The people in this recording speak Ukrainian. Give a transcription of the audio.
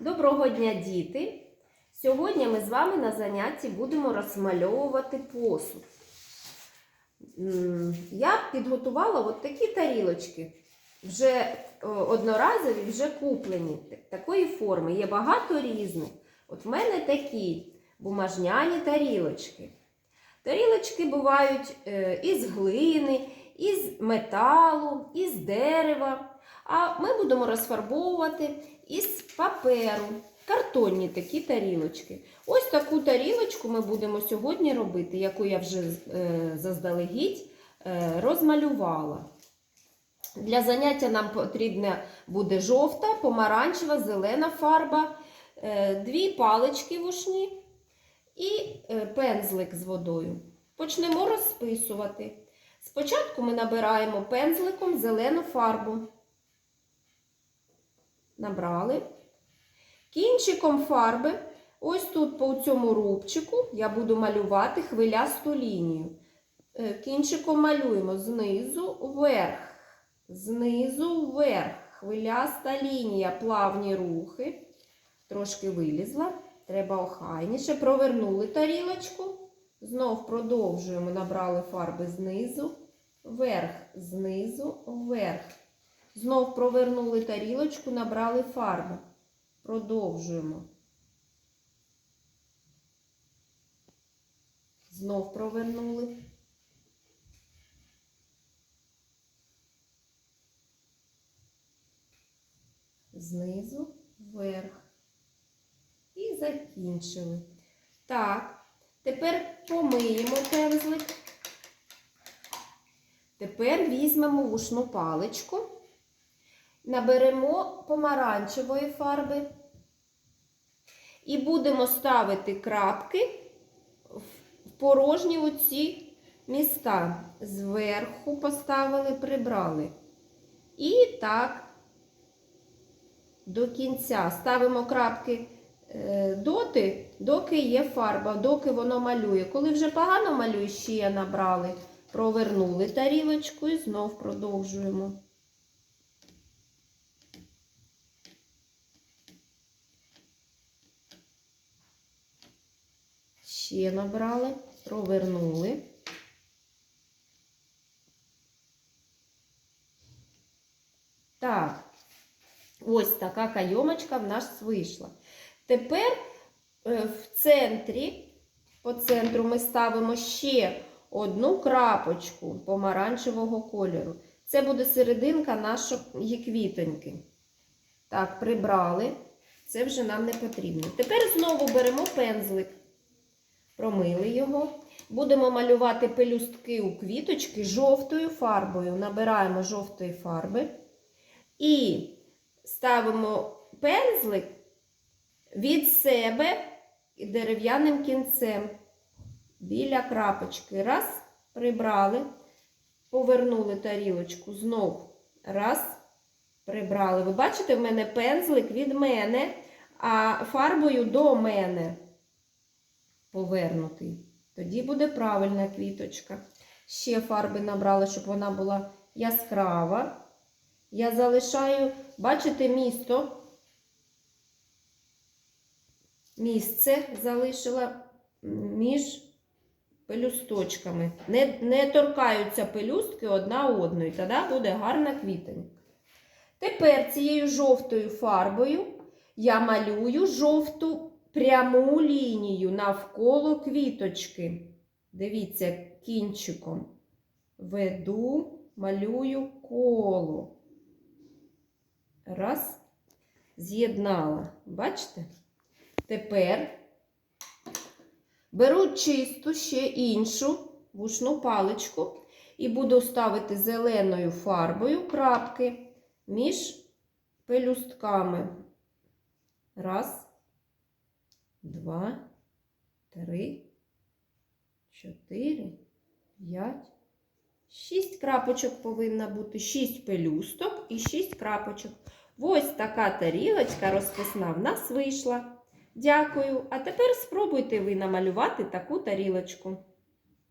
Доброго дня, діти! Сьогодні ми з вами на занятті будемо розмальовувати посуд. Я підготувала от такі тарілочки, вже одноразові, вже куплені такої форми. Є багато різних. От в мене такі бумажняні тарілочки. Тарілочки бувають е, із глини, із металу, із дерева. А ми будемо розфарбовувати із паперу. Картонні такі тарілочки. Ось таку тарілочку ми будемо сьогодні робити, яку я вже е, заздалегідь е, розмалювала. Для заняття нам потрібна буде жовта, помаранчева, зелена фарба, е, дві палички вушні і пензлик з водою. Почнемо розписувати. Спочатку ми набираємо пензликом зелену фарбу. Набрали. Кінчиком фарби, ось тут по цьому рубчику, я буду малювати хвилясту лінію. Е, Кінчиком малюємо знизу вверх, знизу вверх. Хвиляста лінія, плавні рухи. Трошки вилізла. Треба охайніше. Провернули тарілочку. Знов продовжуємо. Набрали фарби знизу, вверх, знизу, вверх. Знов провернули тарілочку, набрали фарби. Продовжуємо. Знов провернули. Знизу вверх. І закінчили. Так, тепер помиємо пензлик. Тепер візьмемо вушну паличку. Наберемо помаранчевої фарби і будемо ставити крапки в порожні оці міста. Зверху поставили, прибрали. І так до кінця ставимо крапки е, доти, доки є фарба, доки воно малює. Коли вже погано малює, ще набрали, провернули тарілочку і знов продовжуємо. Ще набрали, провернули. Так, ось така кайомочка в нас вийшла. Тепер е, в центрі, по центру ми ставимо ще одну крапочку помаранчевого кольору. Це буде серединка нашої квітоньки. Так, прибрали. Це вже нам не потрібно. Тепер знову беремо пензлик. Промили його. Будемо малювати пелюстки у квіточки жовтою фарбою. Набираємо жовтої фарби і ставимо пензлик від себе дерев'яним кінцем біля крапочки. Раз, прибрали, повернули тарілочку, знов раз, прибрали. Ви бачите, в мене пензлик від мене, а фарбою до мене повернутий. Тоді буде правильна квіточка. Ще фарби набрала, щоб вона була яскрава. Я залишаю, бачите, місто. Місце залишила між пелюсточками. Не, не торкаються пелюстки одна одної, тоді буде гарна квітень. Тепер цією жовтою фарбою я малюю жовту пряму лінію навколо квіточки. Дивіться, кінчиком веду, малюю коло. Раз, з'єднала. Бачите? Тепер беру чисту ще іншу вушну паличку і буду ставити зеленою фарбою крапки між пелюстками. Раз, два, три, чотири, п'ять. Шість крапочок повинна бути, шість пелюсток і шість крапочок. Ось така тарілочка розписна в нас вийшла. Дякую. А тепер спробуйте ви намалювати таку тарілочку.